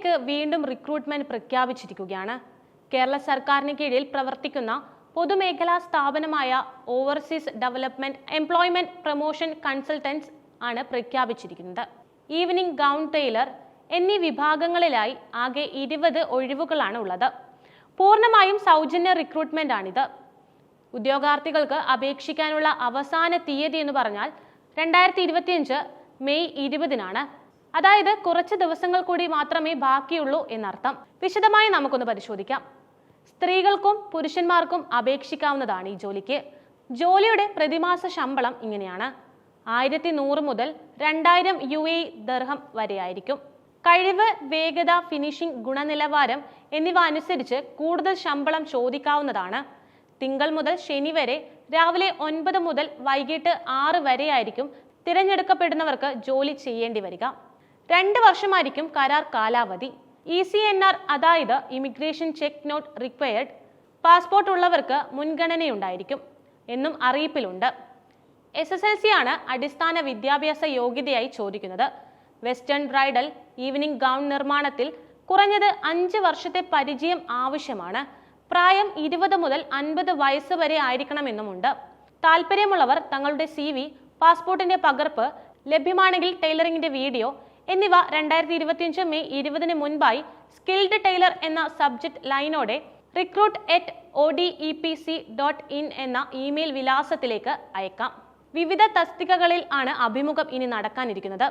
തൊഴിലിലേക്ക് വീണ്ടും റിക്രൂട്ട്മെന്റ് പ്രഖ്യാപിച്ചിരിക്കുകയാണ്. കേരള സർക്കാരിന് കീഴിൽ പ്രവർത്തിക്കുന്ന പൊതുമേഖലാ സ്ഥാപനമായ overseas development employment promotion consultants ആണ് പ്രഖ്യാപിച്ചിരിക്കുന്നത്. ഈവനിംഗ് ഗൗൺ ടൈലർ എന്നീ വിഭാഗങ്ങളിലായി ആകെ ഇരുപത് ഒഴിവുകളാണ് ഉള്ളത്. പൂർണമായും സൗജന്യ റിക്രൂട്ട്മെന്റ് ആണിത്. ഉദ്യോഗാർത്ഥികൾക്ക് അപേക്ഷിക്കാനുള്ള അവസാന തീയതി എന്ന് പറഞ്ഞാൽ രണ്ടായിരത്തി മെയ് ഇരുപതിനാണ്. അതായത് കുറച്ച് ദിവസങ്ങൾ കൂടി മാത്രമേ ബാക്കിയുള്ളൂ എന്നർത്ഥം. വിശദമായി നമുക്കൊന്ന് പരിശോധിക്കാം. സ്ത്രീകൾക്കും പുരുഷന്മാർക്കും അപേക്ഷിക്കാവുന്നതാണ് ഈ ജോലിക്ക്. ജോലിയുടെ പ്രതിമാസ ശമ്പളം ഇങ്ങനെയാണ്. ആയിരത്തി നൂറ് മുതൽ രണ്ടായിരം യു എ ദർഹം വരെയായിരിക്കും. കഴിവ് വേഗത ഫിനിഷിംഗ് ഗുണനിലവാരം എന്നിവ അനുസരിച്ച് കൂടുതൽ ശമ്പളം ചോദിക്കാവുന്നതാണ്. തിങ്കൾ മുതൽ ശനി വരെ രാവിലെ ഒൻപത് മുതൽ വൈകിട്ട് ആറ് വരെയായിരിക്കും തിരഞ്ഞെടുക്കപ്പെടുന്നവർക്ക് ജോലി ചെയ്യേണ്ടി വരിക. രണ്ട് വർഷമായിരിക്കും കരാർ കാലാവധി. ഇ സി എൻ ആർ അതായത് emigration check not required passport ഉള്ളവർക്ക് മുൻഗണനയുണ്ടായിരിക്കും എന്നും അറിയിപ്പിലുണ്ട്. എസ് എസ് എൽ സി ആണ് അടിസ്ഥാന വിദ്യാഭ്യാസ യോഗ്യതയായി ചോദിക്കുന്നത്. വെസ്റ്റേൺ ബ്രൈഡൽ ഈവനിംഗ് ഗൗൺ നിർമ്മാണത്തിൽ കുറഞ്ഞത് അഞ്ച് വർഷത്തെ പരിചയം ആവശ്യമാണ്. പ്രായം ഇരുപത് മുതൽ അൻപത് വയസ്സ് വരെ ആയിരിക്കണമെന്നുമുണ്ട്. താല്പര്യമുള്ളവർ തങ്ങളുടെ സി വി പാസ്പോർട്ടിന്റെ പകർപ്പ് ലഭ്യമാണെങ്കിൽ ടൈലറിംഗിന്റെ വീഡിയോ എന്നിവ രണ്ടായിരത്തി ഇരുപത്തിയഞ്ച് മെയ് ഇരുപതിന് മുൻപായി സ്കിൽഡ് ടൈലർ എന്ന subject ലൈനോടെ recruit at O D E P C dot in എന്ന ഇമെയിൽ വിലാസത്തിലേക്ക് അയക്കാം. വിവിധ തസ്തികകളിൽ ആണ് അഭിമുഖം ഇനി നടക്കാനിരിക്കുന്നത്.